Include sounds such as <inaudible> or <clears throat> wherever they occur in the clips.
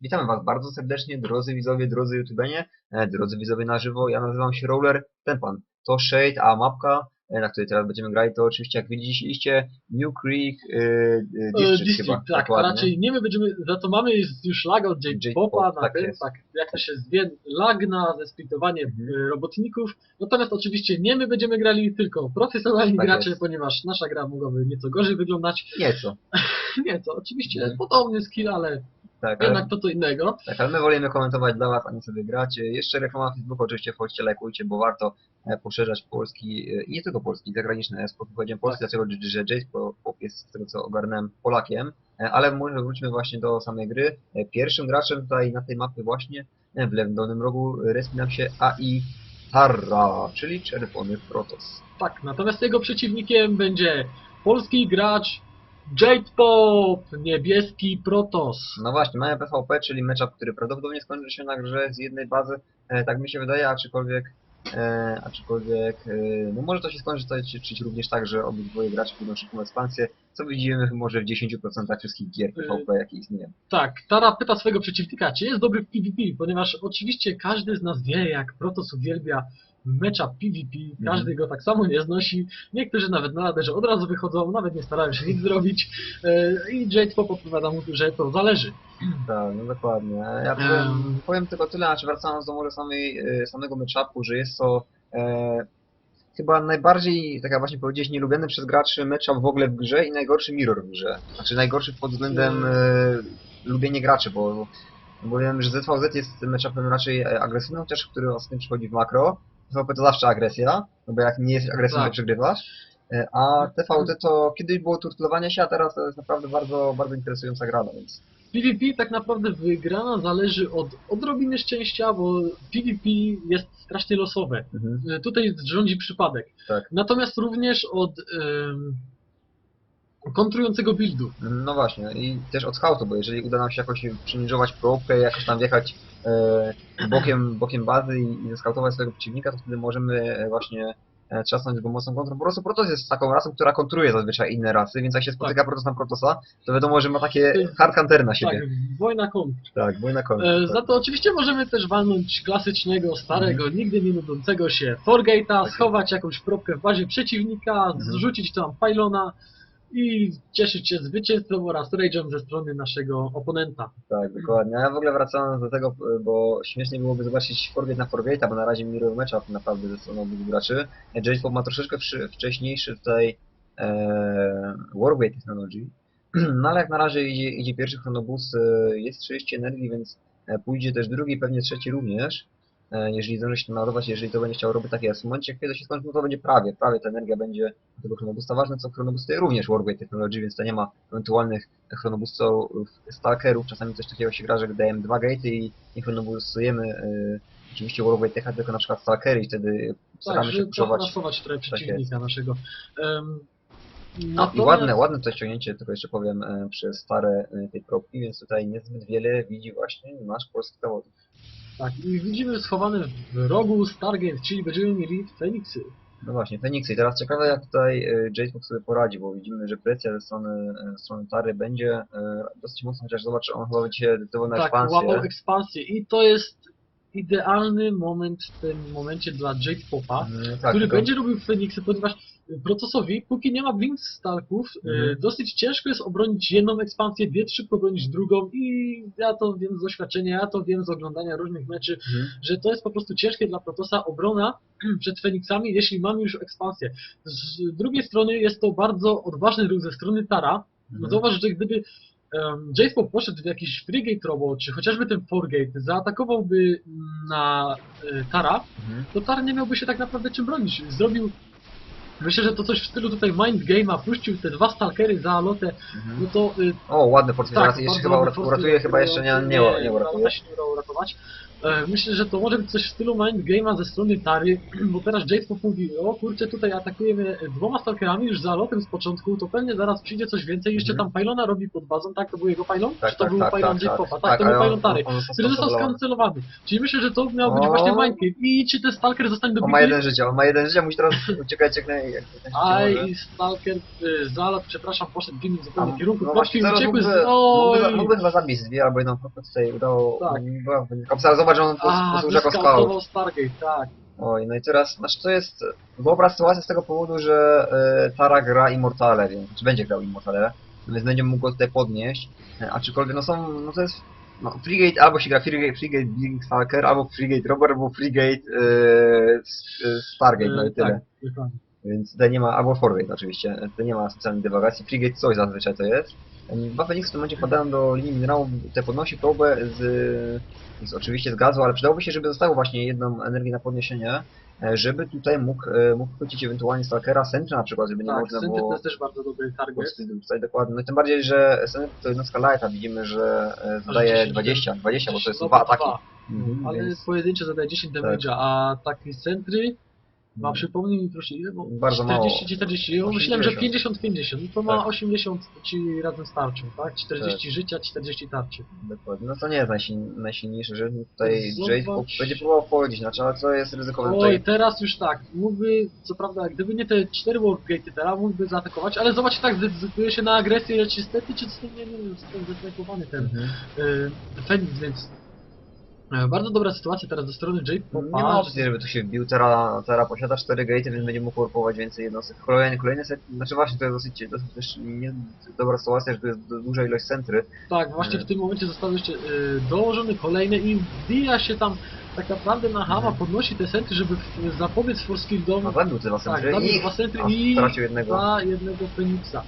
Witamy Was bardzo serdecznie, drodzy widzowie, drodzy YouTubenie, e, drodzy widzowie na żywo. Ja nazywam się Roller, ten pan to Shade, a mapka, e, na której teraz będziemy grali, to oczywiście jak widzieliście New Creek District, District, chyba. tak, dokładnie. raczej nie my będziemy, za to mamy już lag od J-Popa, na tak tym, jest. tak, jak to się zwie, lag na zesplitowanie Mhm. robotników, natomiast oczywiście nie my będziemy grali, tylko profesjonalni Tak gracze, jest. ponieważ nasza gra mogłaby nieco gorzej wyglądać, Nieco, <laughs> nie, to oczywiście Mhm. podobny skill, ale tak, ale, jednak to co innego, tak, ale my wolimy komentować dla Was, a nie sobie grać. Jeszcze reklama Facebooku, oczywiście wchodźcie, lajkujcie, bo warto e, poszerzać polski, e, i nie tylko polski, zagraniczny esport. Powiedziałem polski, Tak. dlaczego że Jade, bo Pop jest z tego co ogarnąłem Polakiem. E, Ale może wróćmy właśnie do samej gry. Pierwszym graczem tutaj na tej mapie właśnie w lewym dolnym rogu respi nam się AI Tarra, czyli czerwony Protoss. tak, natomiast jego przeciwnikiem będzie polski gracz J-Pop, niebieski Protoss. No właśnie, mamy PvP, czyli matchup, który prawdopodobnie skończy się na grze z jednej bazy, e, tak mi się wydaje, aczkolwiek, e, aczkolwiek, e, no może to się skończyć również tak, że obydwoje gracze pójdą szybką ekspansję, co widzimy może w 10% wszystkich gier PvP, jakie istnieją. Tak, Tara pyta swojego przeciwnika, czy jest dobry w PvP, ponieważ oczywiście każdy z nas wie, jak Protoss uwielbia mecza PvP, każdy go tak samo nie znosi, niektórzy nawet na radę, że od razu wychodzą, nawet nie starają się nic zrobić e, i Jade Pop odpowiada mu, że to zależy. Tak, no dokładnie. Ja powiem, Em. powiem tylko tyle, znaczy wracając do może samej, e, samego matchupu, że jest to e, chyba najbardziej, tak jak właśnie powiedziałeś, nielubiany przez graczy matchup w ogóle w grze i najgorszy mirror w grze. Znaczy najgorszy pod względem e, lubienia graczy, bo, bo wiem, że ZVZ jest matchupem raczej agresywnym, chociaż który ostatnio przychodzi w makro. PvP to zawsze agresja, no bo jak nie jesteś agresywny, to Tak. przegrywasz. E, A TVT to kiedyś było turtlowanie się, a teraz to jest naprawdę bardzo, bardzo interesująca gra, no więc PvP tak naprawdę wygrana zależy od odrobiny szczęścia, bo PvP jest strasznie losowe. mhm. E, Tutaj rządzi przypadek. Tak. Natomiast również od em, kontrującego buildu. No właśnie, i też od scoutu, bo jeżeli uda nam się jakoś przyniżować próbkę, jakoś tam wjechać bokiem, bokiem bazy i, i zeskautować swojego przeciwnika, to wtedy możemy e, właśnie e, trzasnąć go mocną kontrą. Po prostu Protoss jest taką rasą, która kontruje zazwyczaj inne rasy, więc jak się spotyka Protoss na Protossa, to wiadomo, że ma takie jest- hard counter na Tak, siebie. wojna kontr. Tak, bój na końcu. E, za to oczywiście możemy też walnąć klasycznego, starego, nigdy nie nudzącego się Forgate'a, Tak. schować jakąś propkę w bazie przeciwnika, Mhm. zrzucić tam pylona i cieszyć się zwycięstwem oraz rage'em ze strony naszego oponenta. Tak, dokładnie. A ja w ogóle wracając do tego, e, bo śmiesznie byłoby zobaczyć Forgate na Forgate'a, bo na razie mirror matchup naprawdę ze stroną obu graczy. J Pop ma troszeczkę wcześniejszy tutaj e, Warway Technology, <clears throat> no ale jak na razie idzie, idzie pierwszy chronobus, e, jest 30 energii, więc e, pójdzie też drugi, pewnie trzeci również. E, jeżeli zdąży się naładować, jeżeli to będzie chciał robić takie, a w momencie kiedy się skończy, no to będzie prawie, prawie ta energia będzie tego chronobusta. Ważne co chronobus to jest również Warway Technology, więc to nie ma ewentualnych chronobusów stalkerów, czasami coś takiego się gra, że dajemy dwa gatey i nie chronobusujemy y, oczywiście Warway Techa, tylko na przykład stalkery i wtedy Tak, staramy się puszować. nasować trochę Tak przeciwnika naszego. Um, No i ładne, ładne to ściągnięcie, tylko jeszcze powiem, e, przez stare e, tej propki, więc tutaj niezbyt wiele widzi właśnie nasz polski zawodnik. Tak, i widzimy schowany w rogu Stargate, czyli będziemy mieli Feniksy. No właśnie, Feniksy. I teraz ciekawe jak tutaj e, J-Pop sobie poradzi, bo widzimy, że presja ze strony, e, ze strony Tary będzie e, dosyć mocna, chociaż zobacz, on chyba będzie decydował na Tak, ekspansję. łapał ekspansję i to jest idealny moment w tym momencie dla Jade Popa, Mm, tak, który tylko- będzie robił Feniksy, ponieważ Procesowi, póki nie ma Blink Stalków, Mhm. y, dosyć ciężko jest obronić jedną ekspansję, biec szybko obronić drugą i ja to wiem z doświadczenia, ja to wiem z oglądania różnych meczy, Mhm. że to jest po prostu ciężkie dla Protosa obrona <clears throat> przed Feniksami, jeśli mamy już ekspansję. Z drugiej strony jest to bardzo odważny ruch ze strony Tara, Mhm. zauważ, że gdyby um, J-Pop poszedł w jakiś Frigate Robot, czy chociażby ten Forgate, zaatakowałby na y, Tara, Mhm. to Tar nie miałby się tak naprawdę czym bronić. Zrobił, myślę, że to coś w stylu tutaj Mind Game'a, puścił te dwa stalkery za lotę, Mhm. no to y, O, ładny portfel, tak, jeszcze chyba uratuje, chyba jeszcze nie, nie, nie, nie uratować. E, Myślę, że to może być coś w stylu Mind Game'a ze strony Tary, <clears throat> bo teraz J-Pop mówi, o kurczę, tutaj atakujemy dwoma stalkerami już za lotem z początku, to pewnie zaraz przyjdzie coś więcej, jeszcze Mhm. tam Pylona robi pod bazą, tak? To był jego Pylon? Tak, Czy to tak, był tak, Pylon tak, tak. Tak, to ale był on- Pylon Tary. Który został skancelowany. Czyli myślę, że to miał być O. właśnie Mind Game. I czy ten Stalker zostanie do On ma jeden życie, on ma jeden życie, musi teraz <laughs> uciekać jak, naj, jak to tak się Aj, Stalker, y, Zalot, przepraszam, poszedł w innym A, zupełnie kierunku, no no właśnie, zaraz uciekły z... mógłby, chyba zabić dwie albo jedną tutaj udało. Tak. Była ale zobacz, on po- A, posłuży jako scout. Stargate, tak. Oj, no i teraz, znaczy to jest dobra sytuacja z tego powodu, że e, Tara gra Immortale, więc, czy będzie grał Immortale, więc będzie mógł go tutaj podnieść, e, aczkolwiek no są, no to jest, no Frigate albo się gra Frigate, Frigate Blink Stalker, albo Frigate Robber, albo Frigate e, s- e, Stargate, no i Y, tyle. Tak, dokładnie. Więc tutaj nie ma, albo Forgate oczywiście, tutaj nie ma specjalnej dywagacji, Frigate coś zazwyczaj to jest. Dwa Feniksy w tym momencie wpadają do linii minerałów, te podnosi probę z, z, oczywiście z gazu, ale przydałoby się, żeby zostało właśnie jedną energię na podniesienie, e, żeby tutaj mógł, e, mógł chwycić ewentualnie Stalkera, Sentry na przykład, żeby nie Tak, można Sentinel to było jest też bardzo dobry target. tutaj dokładnie. No i tym bardziej, że Sentry to jednostka Lighta, widzimy, że e, zadaje 10, 20, 20, bo to jest dwa ataki. Mhm, Ale więc pojedyncze zadaje 10 Tak. damage'a, a taki Sentry ma, mm, przypomnij mi proszę ile, bo Bardzo mało. 40-40, ja myślałem, że 50-50, no to ma Tak. 80 ci razem starczą, tak? 40 życia, 40 tarczy. Dokładnie. No to nie jest najsiln, najsilniejszy, że tutaj Zobacz. Jade po- będzie próbował wchodzić, znaczy, ale co jest ryzykowne Oj, tutaj? teraz już tak, mógłby, co prawda, gdyby nie te 4 warpgate'y teraz, mógłby zaatakować, ale zobacz, tak zdecyduje się na agresję, lecz niestety, czy coś nie wiem, jestem zasnajpowany ten Mhm. y, Fenix, więc bardzo dobra sytuacja teraz ze strony Jade Nie Popa. ma opcji, żeby tu się wbił, Tera, Tera posiada 4 gate'y, więc będzie mógł warpować więcej jednostek. Kolejny, kolejny set, znaczy właśnie to jest dosyć, dosyć też nie, dobra sytuacja, że tu jest du- duża ilość centry. Tak, właśnie Nie. w tym momencie został jeszcze y, dołożony kolejny i wbija się tam tak naprawdę na Hama, Mhm. podnosi te centry, żeby w, zapobiec Fieldom. No zabił te dwa tak, centry zabił i dwa centry a, i jednego. jednego Feniksa.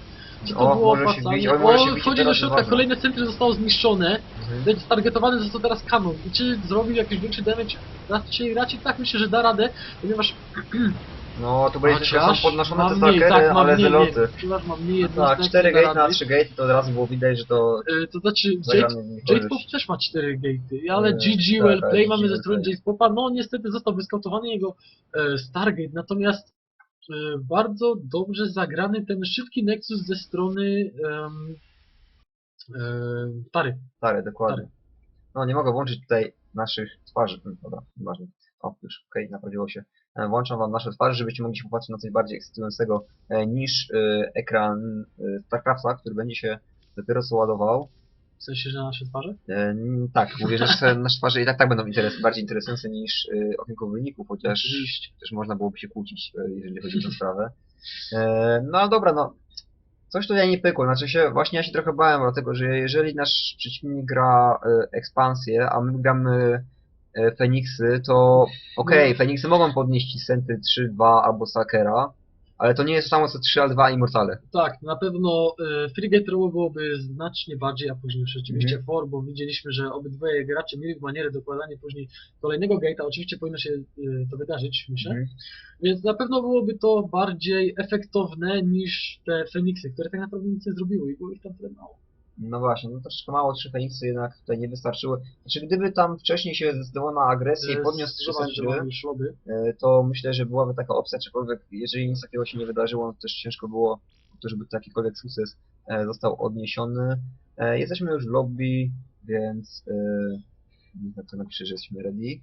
Czy to O, było może się wbić, oj, może się teraz ważne. kolejne centry zostało zniszczone, Mhm. więc targetowany został teraz kanon. I czy zrobił jakiś większy damage? Raczej, raczej tak myślę, że da radę, ponieważ <clears throat> No tu będzie tylko są chociaż podnoszone te mniej, tak, ale mniej, zeloty. Ponieważ ma mniej No jednostek, tak, 4 nie da gate na rady. 3 gate, to od razu było widać, że to Y, To znaczy, Jade. Pop też ma 4 gatey, ale E, GG tak, well ale play GG mamy ze strony. Jade Popa, no niestety został wyskautowany jego e, Stargate, natomiast e, bardzo dobrze zagrany ten szybki Nexus ze strony em, em, Tary. Stary, dokładnie. No nie mogę włączyć tutaj naszych twarzy. Hmm, Dobra, nieważne. O, już, okej, naprawiło się. E, Włączam wam nasze twarze, żebyście mogli się popatrzeć na coś bardziej ekscytującego e, niż e, ekran e, StarCrafta, który będzie się dopiero co ładował. W sensie, że nasze twarze? E, n- tak, mówię, że nasze, nasze twarze i tak tak będą interes, bardziej interesujące niż e, okienko wyników, chociaż Oczywiście. też można byłoby się kłócić, e, jeżeli chodzi o tę sprawę. E, no dobra, no. Coś tutaj nie pykło, znaczy się, właśnie ja się trochę bałem, dlatego że jeżeli nasz przeciwnik gra e, ekspansję, a my gramy e, Feniksy, to okej. Feniksy mogą podnieść Senty 3-2 albo Stalkera, ale to nie jest to samo co 3 al 2 Immortale. Tak, na pewno e, Frigate Row byłoby znacznie bardziej, a później już rzeczywiście Mhm. For, bo widzieliśmy, że obydwoje gracze mieli w manierę dokładanie później kolejnego gate'a. Oczywiście powinno się e, to wydarzyć, myślę. Mhm. Więc na pewno byłoby to bardziej efektowne niż te Feniksy, które tak naprawdę nic nie zrobiły i było ich tam tyle mało. No właśnie, no troszkę mało, 3 Feniksy jednak tutaj nie wystarczyły. Znaczy gdyby tam wcześniej się zdecydował na agresję i podniósł 3 Zobacz, że Senty, mamy już lobby. e, to myślę, że byłaby taka opcja, aczkolwiek jeżeli nic takiego się nie wydarzyło, no to też ciężko było, to żeby jakikolwiek sukces e, został odniesiony. E, Jesteśmy już w lobby, więc e, to napiszę, że jesteśmy ready.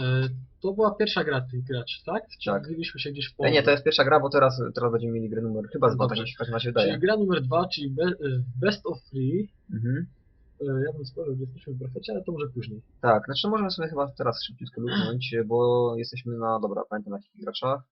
E, To była pierwsza gra tych graczy, tak? Czy Tak. Się gdzieś w połowie? nie, to jest pierwsza gra, bo teraz, teraz będziemy mieli grę numer chyba z dwa, Dobrze. tak mi się- tak mi się Czyli wydaje. gra numer dwa, czyli be, e, Best of Three. Mhm. E, Ja bym spojrzał, że jesteśmy w brafecie, ale to może później. Tak, znaczy możemy sobie chyba teraz szybciutko <clears throat> luknąć, bo jesteśmy na, dobra, pamiętam na jakich graczach.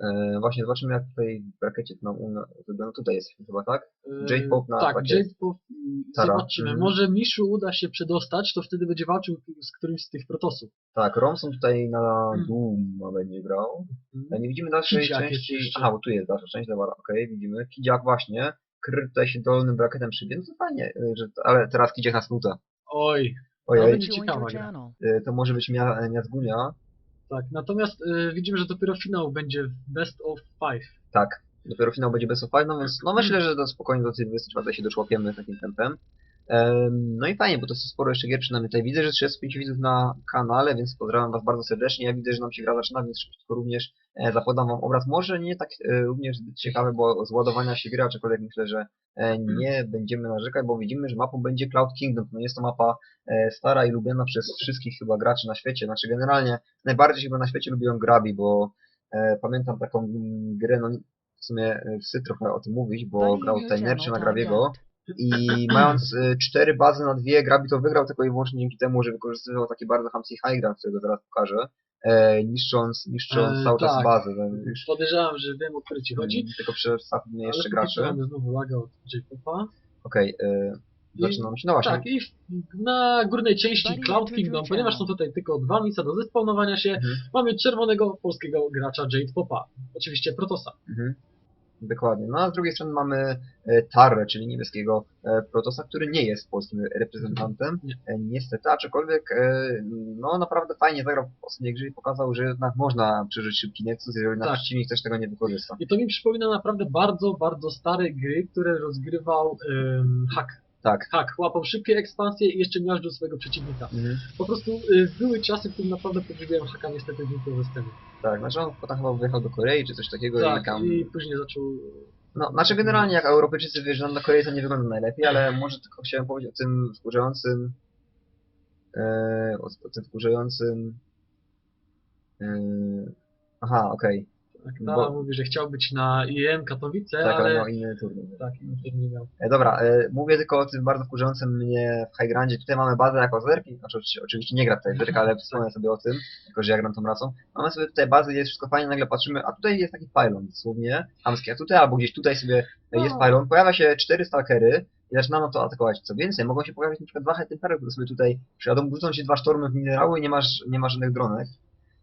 E, właśnie zobaczymy jak tutaj w brakiecie no, no, no tutaj jesteśmy chyba, tak? E, Jade Pop na Tak, pakiet. Jade Pop. i Tara. Zobaczymy. Mhm. Może Miszu uda się przedostać, to wtedy będzie walczył z którymś z tych protosów. Tak, Romson tutaj na Mm. Doom będzie grał. E, Nie widzimy dalszej Kidziak jest części. jeszcze. Aha, bo tu jest dalsza część, dobra, okej, widzimy. Kidziak właśnie. Kryt tutaj się dolnym brakietem przybiegł, to fajnie, że, ale teraz Kidziak nas nuta. Oj, Ojej, będzie ciekawa gra. to może być mia, Miazgunia. Tak. Natomiast e, widzimy, że dopiero finał będzie w Best of Five. Tak, dopiero finał będzie bez of five, no więc no myślę, że to spokojnie do tej 24 się doszłapiemy takim tempem. No i fajnie, bo to jest sporo jeszcze gier przynajmniej tutaj. Widzę, że 35 widzów na kanale, więc pozdrawiam was bardzo serdecznie. Ja widzę, że nam się gra zaczyna, więc szybko również e, zapodam wam obraz. Może nie tak e, również zbyt ciekawy, bo z ładowania się gra, aczkolwiek myślę, że e, nie będziemy narzekać, bo widzimy, że mapą będzie Cloud Kingdom. No jest to mapa stara i lubiana przez wszystkich chyba graczy na świecie. Znaczy generalnie najbardziej chyba na świecie lubią Grabi, bo pamiętam taką grę, no w sumie wstyd trochę o tym mówić, bo grał tutaj Nerczy na to Grabiego i mając e, cztery bazy na dwie, Grabi to wygrał tylko i wyłącznie dzięki temu, że wykorzystywał taki bardzo hamski high ground, którego zaraz pokażę, e, niszcząc, niszcząc E, cały czas tak. bazę. Już, Podejrzewam, że wiem o który ci chodzi. Tylko przestawmy jeszcze ale graczy. Mamy znowu laga od J-Popa. Okej, e, zaczynamy się. No właśnie. Tak, i w, na górnej części Cloud Kingdom, ponieważ są tutaj tylko dwa miejsca do zespawnowania się, Mhm. mamy czerwonego polskiego gracza Jade Popa. Oczywiście Protosa. Mhm. Dokładnie. No a z drugiej strony mamy e, Tarrę, czyli niebieskiego e, Protosa, który nie jest polskim reprezentantem. Nie. E, niestety, aczkolwiek no naprawdę fajnie zagrał w ostatniej grze i pokazał, że jednak można przeżyć szybki Nexus, jeżeli Tak. przeciwnik też tego nie wykorzysta. I to mi przypomina naprawdę bardzo, bardzo stare gry, które rozgrywał um, Hack. Tak. Hack łapał szybkie ekspansje i jeszcze miażdżył swojego przeciwnika. Mhm. Po prostu y, były czasy, w których naprawdę podziwiałem Hacka niestety zniknął ze sceny. Tak, znaczy on potem chyba wyjechał do Korei czy coś takiego i Tak, tam... i później zaczął... No, znaczy generalnie jak Europejczycy wyjeżdżają na Koreę to nie wygląda najlepiej, ale może tylko chciałem powiedzieć o tym wkurzającym e, o, o tym wkurzającym e, aha, okej. Tak, Bo- Tara mówi, że chciał być na IEM Katowice, Tak, ale ale... miał inny turniej. Tak, inny miał. E, dobra, e, mówię tylko o tym bardzo wkurzającym mnie w High Grandzie. Tutaj mamy bazę jako zerki, znaczy oczywiście, oczywiście nie gra tutaj zerka, ale wspomnę sobie o tym, jako że ja gram tą racą. Mamy sobie tutaj bazę, jest wszystko fajnie, nagle patrzymy, a tutaj jest taki pylon dosłownie, hamski, a tutaj albo gdzieś tutaj sobie jest No. pylon, pojawia się cztery stalkery i zaczynamy to atakować. Co więcej, mogą się pojawić na przykład dwa hetempery, które sobie tutaj przyjadą, budzą się dwa sztormy w minerały i nie masz, nie ma żadnych dronek.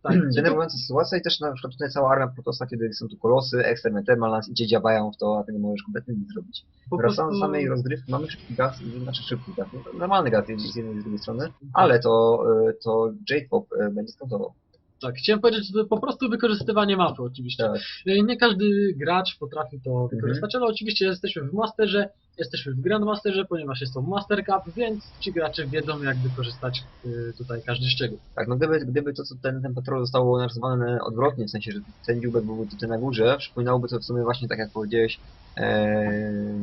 Tak, <clears throat> Denerwująca sytuacja i też na przykład tutaj cała armia Protosa, kiedy są tu kolosy, ekstrem Eternal, idzie dziabają w to, a ty nie możesz kompletnie nic zrobić. po Wracając prostu... do samej rozgrywki, mamy szybki gaz, znaczy szybki gaz, no, normalny gaz z jednej i z drugiej strony, ale to, e, to Jade Pop e, będzie skontował. Tak, chciałem powiedzieć, że to po prostu wykorzystywanie mapy oczywiście. Tak. Y, Nie każdy gracz potrafi to Mhm. wykorzystać, ale oczywiście jesteśmy w Masterze, jesteśmy w Grandmasterze, ponieważ jest to Master Cup, więc ci gracze wiedzą jak wykorzystać y, tutaj każdy szczegół. Tak, no gdyby, gdyby to, co ten, ten patrol zostało narysowane odwrotnie, w sensie, że ten dziubek byłby tutaj na górze, przypominałoby to w sumie właśnie tak jak powiedziałeś, e,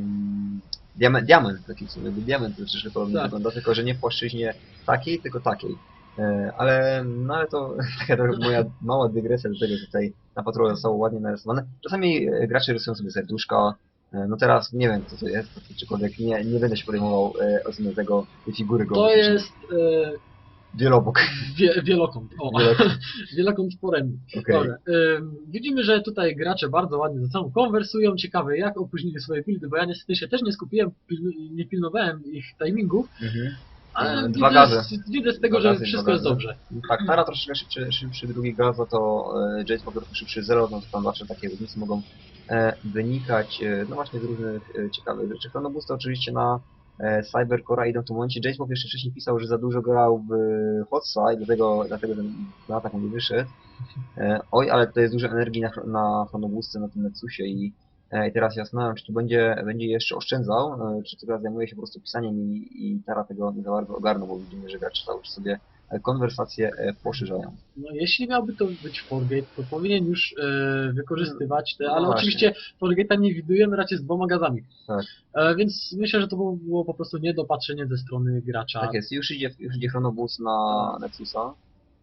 diament, diament taki w sumie, diament to troszeczkę podobnie Tak. wygląda, tylko że nie w płaszczyźnie takiej, tylko takiej. E, ale, no ale to <laughs> taka moja mała dygresja do tego, że tutaj na patrolu zostało ładnie narysowane. Czasami e, gracze rysują sobie serduszka, e, no teraz nie wiem co to jest, czykolwiek nie, nie będę się podejmował e, oceny tego, figury To geometrycznej. jest y, Wielobok. wie, wielokąt. O, Wielokąt. <laughs> wielokąt ym, widzimy, że tutaj gracze bardzo ładnie ze sobą konwersują. Ciekawe jak opóźnili swoje buildy, bo ja niestety się też nie skupiłem, nie pilnowałem ich timingów, Mhm. Ale Dwa gazy. widzę z tego, Dwa że gazy, wszystko dwa jest gazy. dobrze. Tak, Tara troszeczkę szybszy, szybszy drugi gaz, no to e, Jade po prostu szybszy zero, no to tam zawsze takie różnice mogą e, wynikać, e, no właśnie z różnych e, ciekawych rzeczy. Chronobus to oczywiście na e, Cybercora idą w tym momencie. Jade jeszcze wcześniej pisał, że za dużo grał w Hotside, dlatego, dlatego ten na atak nie wyszedł. E, oj, ale to jest dużo energii na, chro- na Chronobusce, na tym Nexusie i e, i teraz ja zastanawiam, czy tu będzie, będzie jeszcze oszczędzał, e, czy teraz zajmuje się po prostu pisaniem i, i Tara tego nie za bardzo ogarnął, bo widzimy, że gracze cały czas sobie e, konwersacje e, poszerzają. No, jeśli miałby to być Forgate, to powinien już e, wykorzystywać te, No ale właśnie. oczywiście Forgate'a nie widujemy raczej z dwoma gazami. Tak. E, więc myślę, że to było, było po prostu niedopatrzenie ze strony gracza. Tak jest, już idzie, już idzie Chronobus na Nexusa.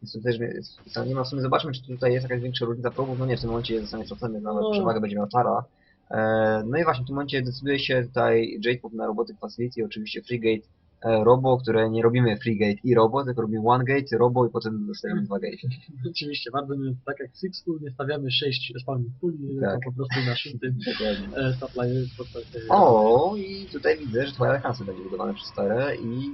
Więc to też jest nie ma w sumie, zobaczmy czy tutaj jest jakaś większa różnica probów, no nie, w tym momencie zostanie cofnięty, nawet No. przewagę będzie miał Tara. E, no i właśnie w tym momencie decyduje się tutaj Jade Pop na Robotic Facility, oczywiście Freegate, e, Robo, które nie robimy Freegate i Robo, tylko robimy One Gate, Robo i potem zostawiamy dwa Gate. <laughs> Oczywiście, bardzo miło, tak jak w Sixpool nie stawiamy 6 spawning puli, Tak. po prostu naszym tym e, e, O, i tutaj widzę, że Twilight Council będzie budowany przez Tarę i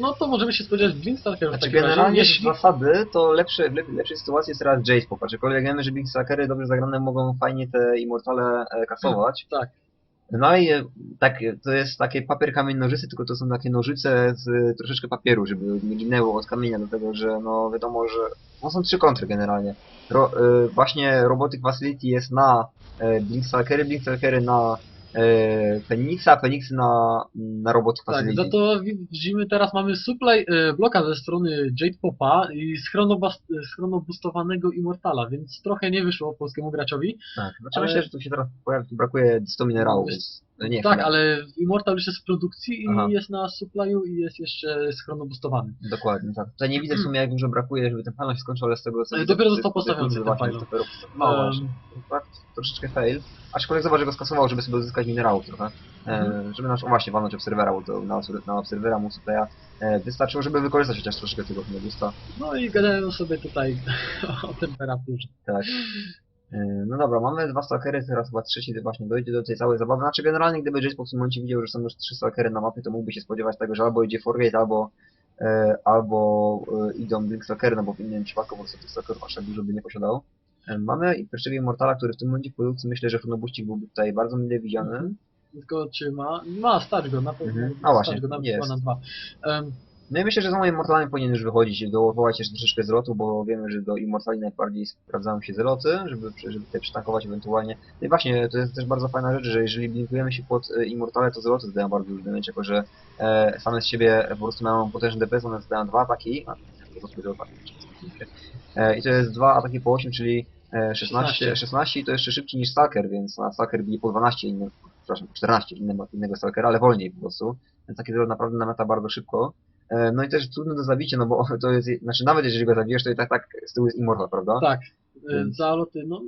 No to możemy się spodziewać Blinkstalker w Znaczy takim razie. generalnie Jeśli, z zasady to lepsze, w lep- lepszej sytuacji jest teraz Jace Pop, aczkolwiek wiemy, że Big Sackery dobrze zagrane mogą fajnie te Immortale e, kasować. <clears throat> tak, No i e, tak, e, to jest takie papier, kamień, nożyce, tylko to są takie nożyce z e, troszeczkę papieru, żeby nie ginęło od kamienia, dlatego że no wiadomo, że no są trzy kontry generalnie. Ro, e, właśnie Robotic Facility jest na e, Blink Stalkery, Blink Stalkery na e, Phoenixa, Phoenix na, na Robotic tak, za to widzimy teraz mamy supply e, bloka ze strony Jade Popa i schronobustowanego Immortala, więc trochę nie wyszło polskiemu graczowi. Tak, znaczy Ale- myślę, że tu się teraz pojawi, brakuje 100 minerałów, więc Nie, tak, chwila. ale Immortal już jest w produkcji i Aha. jest na supply'u i jest jeszcze schronobustowany. Dokładnie, tak. Tutaj nie widzę w sumie jak dużo brakuje, żeby ten panel się skończył, ale z tego co Ale widzę, dopiero został postawiony ten właśnie, pylon. dopiero- No Em, właśnie. Tak, troszeczkę fail. Aczkolwiek zobacz, że go skasował, żeby sobie uzyskać minerałów trochę. E, Mhm. żeby nasz, o właśnie, walnąć obserwera, bo to na, na obserwera multiplaya e, wystarczyło, żeby wykorzystać chociaż troszeczkę tego Medusa. No i gadają sobie tutaj <laughs> o temperaturze. Tak. E, No dobra, mamy dwa stalkery, teraz chyba trzeci właśnie dojdzie do tej całej zabawy. Znaczy generalnie gdyby Jace po tym momencie widział, że są już trzy stalkery na mapie, to mógłby się spodziewać tego, że albo idzie Forgate, albo e, albo e, idą Blink Stalkery, no bo w innym przypadku po prostu tych stalkerów aż tak dużo by nie posiadał. E, Mamy i jeszcze Immortala, który w tym momencie w produkcji myślę, że Chronobuścik byłby tutaj bardzo mile widziany. Tylko czy ma? Ma, stać go na pewno. Mhm. A właśnie, go nawet jest. na dwa. Em, No i myślę, że z moim Immortalem powinien już wychodzić, dołowować jeszcze troszeczkę zlotu, bo wiemy, że do Immortali najbardziej sprawdzają się zloty, żeby, żeby tutaj przytankować ewentualnie. No i właśnie, to jest też bardzo fajna rzecz, że jeżeli blinkujemy się pod e, Immortale, to zloty zdają bardzo duży damage, jako że e, same z siebie po prostu mają potężny DPS, one zdają dwa ataki, a, po prostu dwa ataki, e, i to jest dwa ataki po 8, czyli e, 16, 16. 16 i to jeszcze szybciej niż Stalker, więc na Stalker bije po 12 innych, przepraszam, po 14 innego, innego Stalkera, ale wolniej po prostu. Więc taki zlot naprawdę nameta bardzo szybko. E, No i też trudno do zabicia, no bo <laughs> to jest, znaczy nawet jeżeli go zabijesz, to i tak tak z tyłu jest Immortal, prawda? tak, e, zaloty, no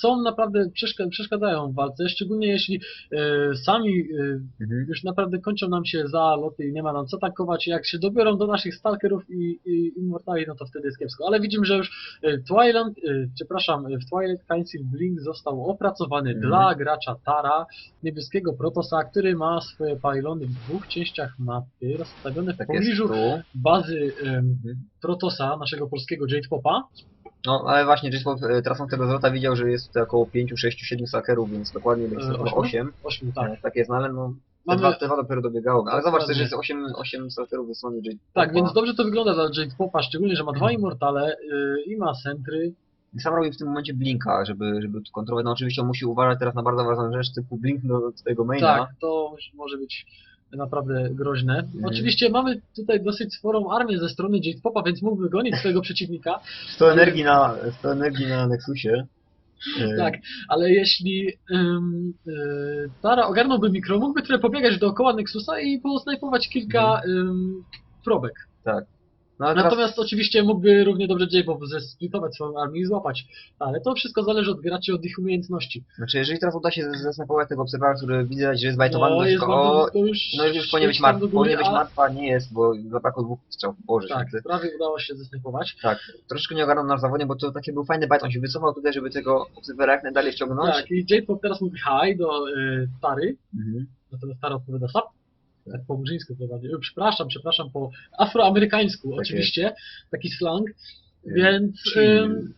są naprawdę, przeszka- przeszkadzają w walce, szczególnie jeśli e, sami e, Mhm. już naprawdę kończą nam się zaloty i nie ma nam co tankować. Jak się dobiorą do naszych stalkerów i, i Immortali, no to wtedy jest kiepsko. Ale widzimy, że już e, Twilight, e, przepraszam, e, w Twilight Council Blink został opracowany Mhm. dla gracza Tara, niebieskiego Protosa, który ma swoje pylony w dwóch częściach mapy, rozstawione w Tak pobliżu bazy Mhm. Protosa, naszego polskiego Jade Popa. No, ale właśnie Jason e, trasą tego zlota widział, że jest tutaj około 5, 6, 7 sakerów, więc dokładnie jest E, chyba ośmiu? 8. Ośmiu, tak. Tak. tak jest, no ale no, te, dwa, te dwa dopiero dobiegały. Ale zobacz też, jest 8, 8 sakerów ze strony Jade Tak, więc dobrze to wygląda dla Jade Popa, szczególnie, że ma dwa Mhm. Immortale y, i ma Sentry. I sam robi w tym momencie blinka, żeby, żeby kontrolować. No oczywiście on musi uważać teraz na bardzo ważną rzecz, typu blink do swojego maina. Tak, to może być naprawdę groźne. Mhm. Oczywiście mamy tutaj dosyć sporą armię ze strony Jade Popa, więc mógłby gonić swojego przeciwnika. 100 energii na, 100 energii na Nexusie. <laughs> Tak, ale jeśli ym, y, Tara ogarnąłby mikro, mógłby trochę pobiegać dookoła Nexusa i posnajpować kilka ym, probek. No, teraz, Natomiast oczywiście mógłby równie dobrze Pop zesplitować swoją armię i złapać. Ale to wszystko zależy od graczy, od ich umiejętności. znaczy jeżeli teraz uda się zesnapować tego obserwera, który widać, że jest bajtowany, No, jest tylko, bardzo, o, to już, no już powinien być martwy, powinien być martwa, nie jest, bo zabrakło dwóch strzałów, Boże Tak, święty. prawie udało się zesnajpować. Tak, troszeczkę nie ogarnął nasz zawodnik, bo to taki był fajny bajt, on się wycofał tutaj, żeby tego obserwera jak najdalej wciągnąć. Tak, i Pop teraz mówi hi do y, Tary, Mhm. natomiast Tara odpowiada sap. Po murzyńsku. Y, Przepraszam, przepraszam, po afroamerykańsku Tak oczywiście, taki slang. Y, Więc, ym,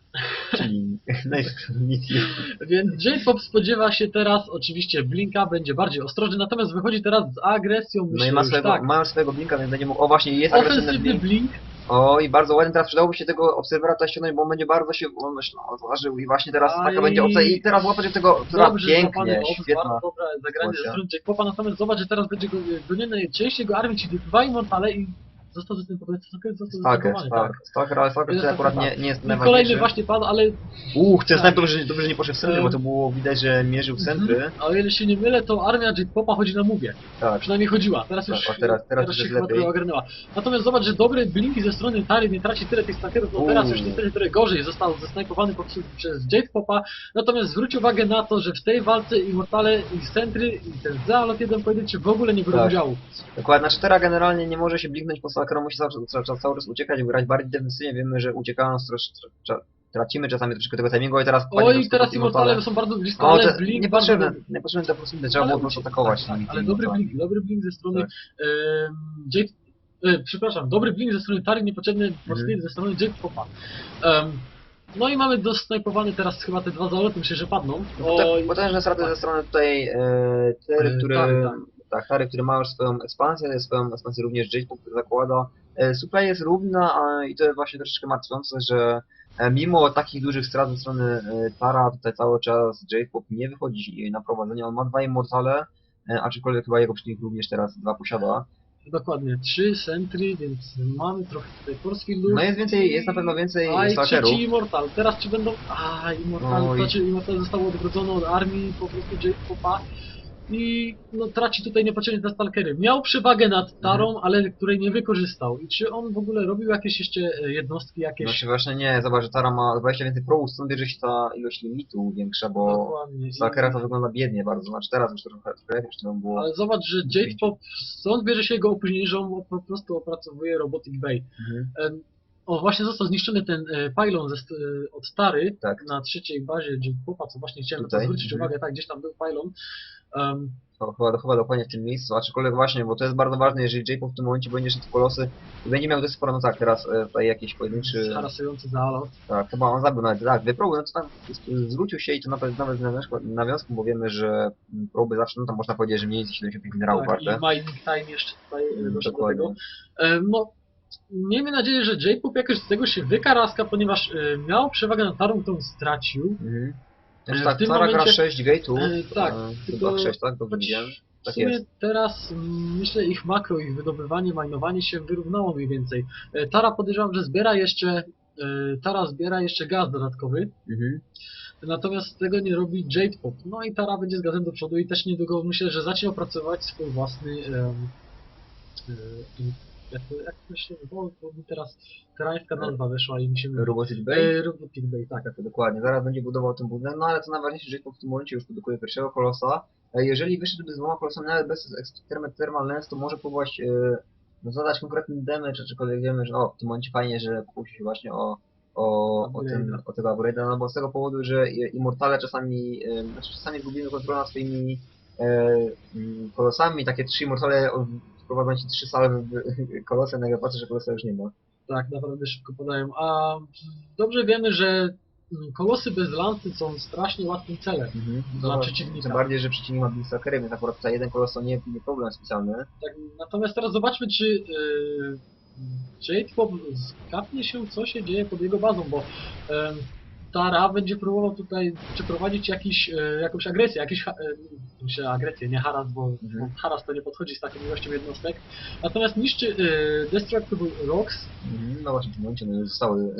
<laughs> więc Jade Pop spodziewa się teraz, oczywiście Blinka będzie bardziej ostrożny, natomiast wychodzi teraz z agresją, No myślę i ma swojego, tak. mają swojego blinka, więc będzie mógł, o właśnie jest agresywny blink. Blink, O i bardzo ładnie, teraz przydałoby się tego obserwera ściągnąć, bo on będzie bardzo się, on no, odważył i właśnie teraz Aj. taka będzie obca i teraz łapać tego, która Dobrze pięknie, świetna. bardzo dobre zagranie strony Jade Popa, natomiast zobacz, że teraz będzie go goniony część jego armii, czyli dwa Immortale i został zastępowany, został Stalker, zastępowany, tak. Stalker, ale Stalker Jest tutaj akurat tak. nie, nie jest i kolejny najważniejszy. właśnie padł, ale Uch, ten tak. snajper dobrze, dobrze że nie poszedł w centry, bo to było widać, że mierzył w centry. Mhm. A o ile się nie mylę, to armia Jade Popa chodzi na mówię. Tak. Przynajmniej chodziła. Teraz już Tak, a teraz- teraz już się jest chyba lepiej. ogarnęła. Natomiast zobacz, że dobre blinki ze strony Tary nie traci tyle tych stalkerów, bo teraz już niestety trochę gorzej został zesnajpowany przez Jade Popa. Natomiast zwróć uwagę na to, że w tej walce Immortale i Sentry i ten Zalot jeden pojedynczy w ogóle nie biorą Tak. udziału. Dokładnie, znaczy teraz generalnie nie może się blinknąć po Stalkeru, musi cały, cały, cały, cały czas uciekać, grać bardziej defensywnie, wiemy, że uciekając tracimy czasami troszkę tego timingu i teraz... Oj, teraz Immortale są bardzo blisko, No, ale Blink niepotrzebne, bardzo... niepotrzebne po prostu trzeba było po prostu atakować. Tak, tak, ale dobry blink, dobry blink ze strony Tak. Jade... E, przepraszam, dobry blink ze strony Tary, niepotrzebny mhm. ze strony Jade Popa. No i mamy dostajpowany teraz chyba te dwa zaloty, myślę, że padną. Potężne straty tak. ze strony tutaj e, Tery, E, który, Tary, tak. Tary, który ma już swoją ekspansję, swoją ekspansję również Jade zakłada. E, supply jest równa a, i to jest właśnie troszeczkę martwiące, że e, mimo takich dużych strat ze strony e, Tara, tutaj cały czas Jade Pop nie wychodzi na prowadzenie. On ma dwa Immortale, aczkolwiek chyba jego przeciwnik również teraz dwa posiada. Dokładnie, trzy Sentry, więc mamy trochę tutaj force fieldów. No jest więcej, jest na pewno więcej A i trzeci Immortal. Teraz czy będą... A, Immortal, Oj. znaczy Immortal zostało odwrócone od armii po prostu Jade Popa. I no, traci tutaj niepotrzebnie te stalkery. Miał przewagę nad Tarą, ale której nie wykorzystał. I czy on w ogóle robił jakieś jeszcze e, jednostki, jakieś... Znaczy właśnie nie, zobacz, że Tara ma 20 więcej probów, stąd bierze się ta ilość limitu większa, bo Dokładnie. Stalkera to wygląda biednie bardzo, znaczy teraz już trochę, lepiej, to było... Ale zobacz, że Jade Pop, stąd bierze się jego opóźnienie, że on po prostu opracowuje Robotic Bay. Mhm. O, właśnie został zniszczony ten e, pylon ze, e, od Tary Tak. na trzeciej bazie Jade Popa, co właśnie chciałem na Tutaj? zwrócić Mhm. uwagę, tak, gdzieś tam był pylon. Um, To chyba, chyba dokładnie w tym miejscu, aczkolwiek właśnie, bo to jest bardzo ważne, jeżeli J-Pop w tym momencie będzie szedł w kolosy i będzie miał dosyć sporo, no tak, teraz e, tutaj jakiś pojedynczy, harasujący za Alot. tak, chyba on zabił nawet, tak, próby, no to tam zwrócił się i to nawet, nawet nawiązką, bo wiemy, że próby zawsze, no tam można powiedzieć, że mniej więcej 75 minerałów Tak, I warte. Mining Time jeszcze tutaj e, Mm, do tego. Em, No, miejmy nadzieję, że J-Pop jakoś z tego się wykaraska, ponieważ e, miał przewagę nad Tarą, którą stracił. Mhm. W tak, tym Tara gra momencie- 6 gate'ów, E, tak, e, tylko- chyba 6, tak, dobrze widziałem. W Tak sumie jest. teraz mm, myślę ich makro, ich wydobywanie, majnowanie się wyrównało mniej więcej. E, Tara podejrzewam, że zbiera jeszcze e, Tara zbiera jeszcze gaz dodatkowy, Mhm. natomiast tego nie robi Jade Pop. No i Tara będzie z gazem do przodu i też niedługo myślę, że zacznie opracować swój własny e, jak to, jak to się nazywało, mi teraz koreańska nazwa weszła i mi się Robotic Bay? E, Robotic Bay, tak. Tak, to dokładnie. Zaraz będzie budował ten budynek, no ale co najważniejsze, że w tym momencie już produkuje pierwszego kolosa. E, Jeżeli wyszedłby z dwoma kolosami, nawet bez thermal- lens, to może próbować e, no, zadać konkretny damage, aczkolwiek wiemy, że o, w tym momencie fajnie, że pokusi się właśnie o, o, o, o tego upgrade'a, no bo z tego powodu, że Immortale czasami, e, znaczy czasami gubimy kontrolę nad swoimi e, mm, kolosami, takie trzy Immortale o, wprowadzą ci trzy salwy w kolosy, nagle patrzę, że kolosa już nie ma. Tak, naprawdę szybko podają. A dobrze wiemy, że kolosy bez lansy są strasznie łatwym celem. Dla No, przeciwnika. Tym bardziej, że przeciwnik ma Blistakery, więc akurat tutaj jeden kolos to nie, nie problem specjalny. Tak, natomiast teraz zobaczmy, czy yy, Jade Pop skapnie się, co się dzieje pod jego bazą, bo Tara będzie próbował tutaj przeprowadzić jakiś, e, jakąś agresję, jakiś, e, myślę agresję, nie haras, bo, Mhm. bo haras to nie podchodzi z taką ilością jednostek. Natomiast niszczy e, Destructible Rocks, Mhm, No właśnie w tym momencie no, już zostały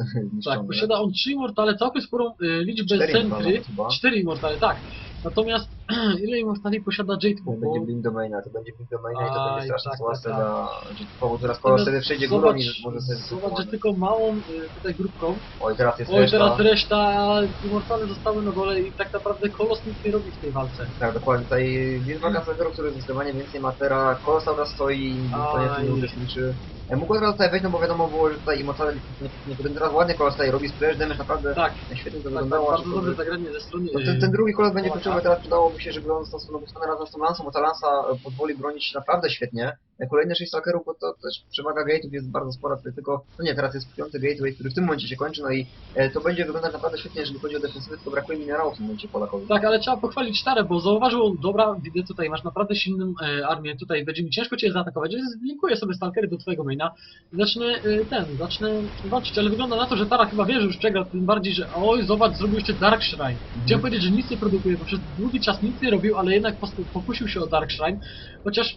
tak, posiada on 3 immortale, całkiem sporą e, liczbę Cztery centry, chyba, chyba. 4 immortale, tak. Natomiast <clears throat> ile immortali posiada Jade To będzie Blink Domaina, to będzie Blink Domaina i to Aj, będzie straszna tak, sytuacja tak, dla Jitpowu. Teraz kolos wtedy przejdzie górą i może sobie zobacz, że tylko małą y, tutaj grupką. Oj, teraz jest Oj, reszta. teraz reszta Immortale zostały na dole i tak naprawdę Kolos nic nie robi w tej walce. Tak, dokładnie. Tutaj jest walka z który zdecydowanie więcej matera. Kolos cały czas stoi, Aj. to nie uczestniczy. E, Mógł od razu tutaj wejść, no bo wiadomo było, że tutaj Immortale nie, nie, nie teraz ładnie kolos tutaj robi splash damage, naprawdę Tak, świetnie to tak, tak wyglądało. bardzo dobre zagranie ze strony No ten, ten drugi kolos będzie Polaka. kluczowy, teraz przydałoby się, on został sfokusowany razem z tą lansą, bo ta lansa e, pozwoli bronić naprawdę świetnie. Kolejne 6 stalkerów, bo to też przewaga gate'ów jest bardzo spora, tutaj tylko, no nie, teraz jest piąty gateway, który w tym momencie się kończy, no i e, to będzie wyglądać naprawdę świetnie, jeżeli chodzi o defensywę, tylko brakuje minerałów w tym momencie Polakowi. Tak, ale trzeba pochwalić Tarę, bo zauważył, dobra, widzę tutaj, masz naprawdę silną e, armię, tutaj będzie mi ciężko cię zaatakować, więc zlinkuję sobie stalkery do twojego maina i zacznę e, ten, zacznę walczyć, ale wygląda na to, że Tara chyba wie, że już przegrał, tym bardziej, że oj, zobacz, zrobił jeszcze Dark Shrine. Chciałem powiedzieć, że nic nie produkuje, bo przez długi czas nic nie robił, ale jednak pokusił się o Dark Shrine, chociaż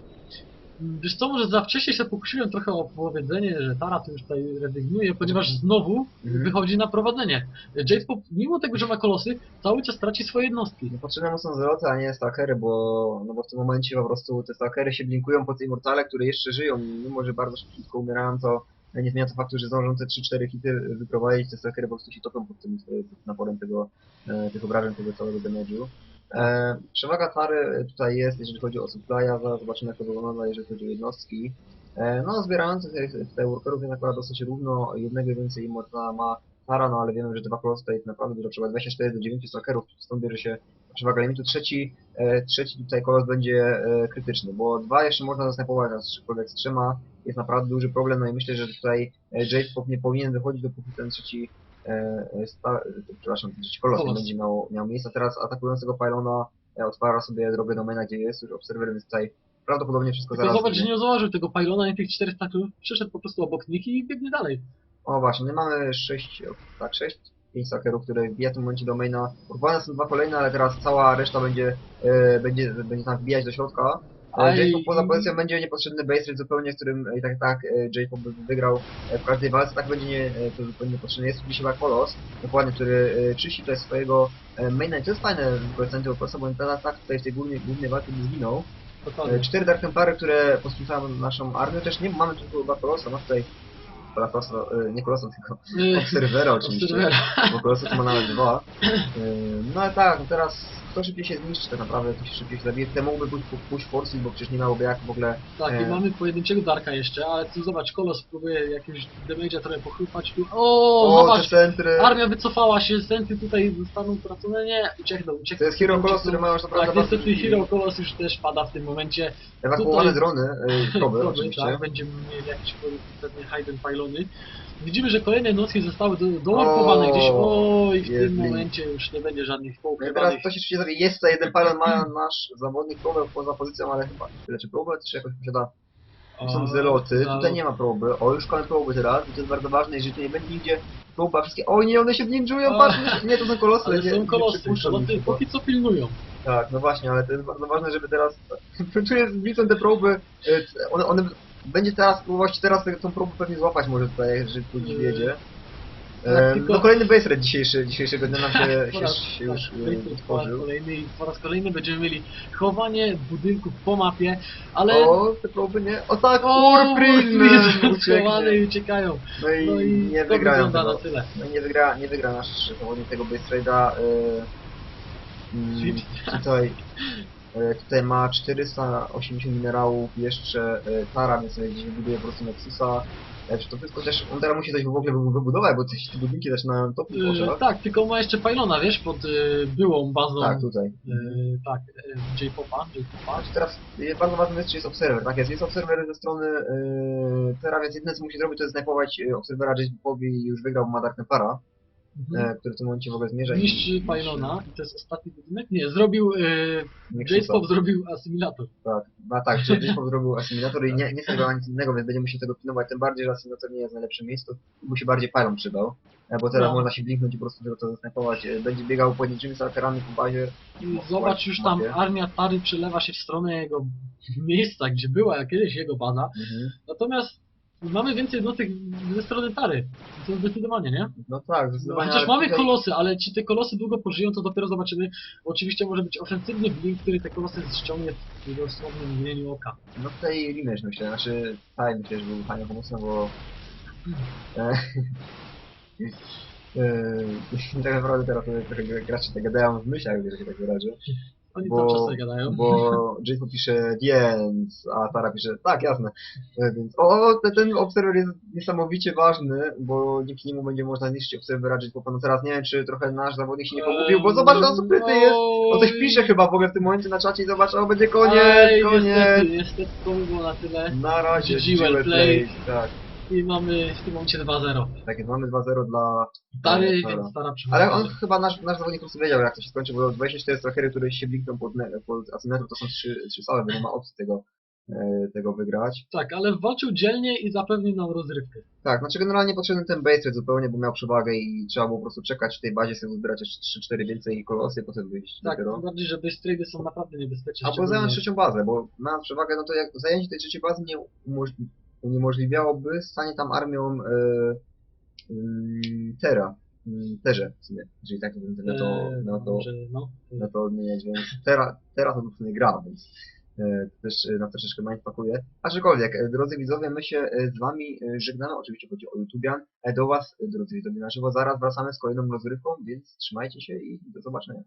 Wiesz co, może za wcześnie się pokusiłem trochę o powiedzenie, że Tara tu już tutaj rezygnuje, ponieważ znowu Mhm. wychodzi na prowadzenie. Jade mimo tego, że ma kolosy, cały czas traci swoje jednostki. No, potrzebne mu są zeloty, a nie stalkery, bo, no bo w tym momencie po prostu te stalkery się blinkują pod immortale, które jeszcze żyją, mimo że bardzo szybko umierają, to nie zmienia to faktu, że zdążą te 3-4 hity wyprowadzić, te stalkery po prostu się topią pod tym pod naporem tego, e, tych obrażeń, tego całego damage'u. E, przewaga Tary tutaj jest, jeżeli chodzi o supply'a, zaraz zobaczymy jak to wygląda, jeżeli chodzi o jednostki. E, no, zbierających tych- te workerów jest akurat dosyć równo, jednego więcej immortala ma Tara, no ale wiemy, że dwa kolosy tutaj naprawdę dużo przewagi, 24 do 9 stalkerów, stąd bierze się przewaga limitu. Trzeci, e, trzeci tutaj kolos będzie krytyczny, bo dwa jeszcze można zasnajpować, a aczkolwiek z trzema jest naprawdę duży problem, no i myślę, że tutaj e, Pop nie powinien wychodzić, dopóki ten trzeci przepraszam, ten trzeci kolos, nie Kolos. będzie miał, miał miejsca. Teraz atakującego pylona e, otwara sobie drogę do maina, gdzie jest już obserwer, więc tutaj prawdopodobnie wszystko Tylko zaraz... zobacz, że nie zauważył tego pylona i tych czterech taków, przyszedł po prostu obok nich i biegnie dalej. O właśnie, my mamy 6, tak 6, 5 stalkerów, które wbija w tym momencie do maina. Urwane są dwa kolejne, ale teraz cała reszta będzie, e, będzie, będzie tam wbijać do środka. J-Pop poza pozycją będzie niepotrzebny base rate zupełnie, z którym e, i tak tak e, J-Pop by wygrał e, w każdej walce, tak będzie nie, to zupełnie niepotrzebne. Jest oczywiście chyba Kolos, dokładnie, który czyści tutaj swojego maina to jest fajne wykorzystanie tego Kolosa, bo on teraz tak tutaj w tej głównej, głównej walce nie zginął. Cztery Dark Templary, które posłuchają naszą armię, też nie mamy tylko chyba Kolosa, no tutaj Kolosa, nie Kolosa, tylko Obserwera oczywiście, bo Kolosa to ma nawet dwa. No ale tak, no teraz kto szybciej się zniszczy tak naprawdę, to się szybciej się zabije, ten mógłby pójść, pójść forcing, bo przecież nie miałoby jak w ogóle Tak, i E. mamy pojedynczego Darka jeszcze, ale tu zobacz, Kolos próbuje jakiegoś damage'a trochę pochypać tu. O, O, te zobacz! centry. Armia wycofała się, Senty tutaj zostaną tracone, nie, uciekną, uciekną. To jest Hero Kolos, który ma już naprawdę Tak, niestety Hero Kolos już też pada w tym momencie. ewakuowane tutaj- drony, y, proby Proby, oczywiście. tak, będziemy mieli jakieś pewnie hidden pylony. Widzimy, że kolejne nocki zostały do, dołarpowane O, gdzieś. Oj, w tym momencie już nie będzie żadnych No i poukrywanych. teraz to się zabije. Jest tutaj jeden pylon, ma nasz zawodnik probę poza pozycją, ale chyba tyle czy probę, czy jakoś posiada. Są zeloty, tutaj nie ma proby. O, już mamy proby teraz, i to jest bardzo ważne, jeżeli tu nie będzie nigdzie proba, wszystkie... O nie, one się ninjują, O. patrz, nie, to są kolosy, Ale nie, są nie kolosy, ich. póki co pilnują. Tak, no właśnie, ale to jest bardzo ważne, żeby teraz... <laughs> Jest widzą te proby, y, one, one... Będzie teraz próbować teraz tą próbę pewnie złapać może tutaj, jeżeli tu Yy, wiedzie. Tak, Em, tylko- No kolejny base rate dzisiejszy, dzisiejszego dnia nam <laughs> się, się, się tak, już utworzył. kolejny i po raz kolejny będziemy mieli chowanie budynków po mapie, ale... O, te próby nie. O tak, Urprin! Schowany i uciekają. No i, No i nie to wygrają wygląda tego. tyle. No i nie wygra, nie wygra nasz zawodnik tego base trade'a. Y, mm, tutaj, y, tutaj ma 480 minerałów, jeszcze Tara, więc sobie gdzieś wybuduje po prostu Nexusa. E, Czy to wszystko też, on teraz musi coś w ogóle wy- wybudować, bo coś, te budynki zaczynają topić w Yy, tak, tylko ma jeszcze pylona, wiesz, pod yy, byłą bazą Tak, tutaj. yy, tak, yy, J-Popa, J-Popa. Znaczy teraz y, bardzo ważne jest, czy jest obserwer, tak jest. Jest obserwer ze strony yy, Terra, więc jedyne co musi zrobić to jest snajpować y, obserwera J-Popowi i już wygrał ma Dark Templara, Mhm. e, który w tym momencie w ogóle zmierza. Niszczy pylona i to jest ostatni budynek? Nie, zrobił, yy. J-Pop zrobił asymilator. Tak, no tak, J-Pop zrobił asymilator i nie, nie zrobił nic innego, więc będzie musiał tego pilnować, tym bardziej, że asymilator nie jest w najlepszym miejscu, mu się bardziej pylon przydał. e, Bo teraz No. można się blinknąć i po prostu tego to zasnajpować. Będzie biegał pojedynczymi stalkerami po bazie. I zobacz, już tam armia Tary przelewa się w stronę jego miejsca, gdzie była kiedyś jego baza. Mhm. Natomiast mamy więcej jednostek ze strony Tary. To zdecydowanie, nie? No tak, zdecydowanie. chociaż ale mamy tutaj- kolosy, ale czy te kolosy długo pożyją, to dopiero zobaczymy. Oczywiście może być ofensywny blink, który te kolosy ściągnie w dosłownym mgnieniu oka. No tutaj Lineage myślę, znaczy tak myślę, że był fajnie pomocny, bo <laughs> e, e, <laughs> tak naprawdę teraz trochę gracze tak gadają w myślach, że się tak wyrażę, Oni Bo- cały czas tak gadają. bo Jacob pisze więc, a Tara pisze tak, jasne, E, więc o, te, ten obserwer jest niesamowicie ważny, bo dzięki niemu będzie można zniszczyć obserwera Jacoba, no teraz nie wiem, czy trochę nasz zawodnik się nie pogubił, bo zobacz, on sprytny jest, on coś pisze chyba w ogóle w tym momencie na czacie i zobacz, o, będzie koniec, Ej, koniec, Niestety, niestety to by było na tyle. na razie, GG well played, tak. I mamy w tym momencie 2-0. Tak jest, mamy 2-0 dla... Tary, Tara. więc Tara przychodzi. Ale on chyba, nasz, nasz zawodnik po prostu wiedział jak to się skończy, bo 24 trakery, które się blikną pod, ne- pod asymetrą, to są 3, 3 sale, bo nie ma opcji tego, e, tego wygrać. Tak, ale walczył dzielnie i zapewnił nam rozrywkę. Tak, znaczy generalnie potrzebny ten base rate zupełnie, bo miał przewagę i trzeba było po prostu czekać w tej bazie, sobie zbierać jeszcze 3-4 więcej kolosy i potem wyjść Tak, dopiero. tym bardziej, że base trady są naprawdę niebezpieczne. Albo zająć trzecią bazę, bo mając przewagę, no to jak zajęcie tej trzeciej bazy nie umoż- uniemożliwiałoby stanie tam armią e, mm, Terra. Mm, Terze w sumie, jeżeli tak na to, Eee, na to że no, na to odmieniać, więc teraz, teraz to prostu nie gra, więc e, to też e, na troszeczkę mindfuckuje. Aczkolwiek, e, drodzy widzowie, my się e, z wami e, żegnamy, oczywiście chodzi o YouTubean, e, do was, e, drodzy widzowie, na żywo, zaraz wracamy z kolejną rozrywką, więc trzymajcie się i do zobaczenia.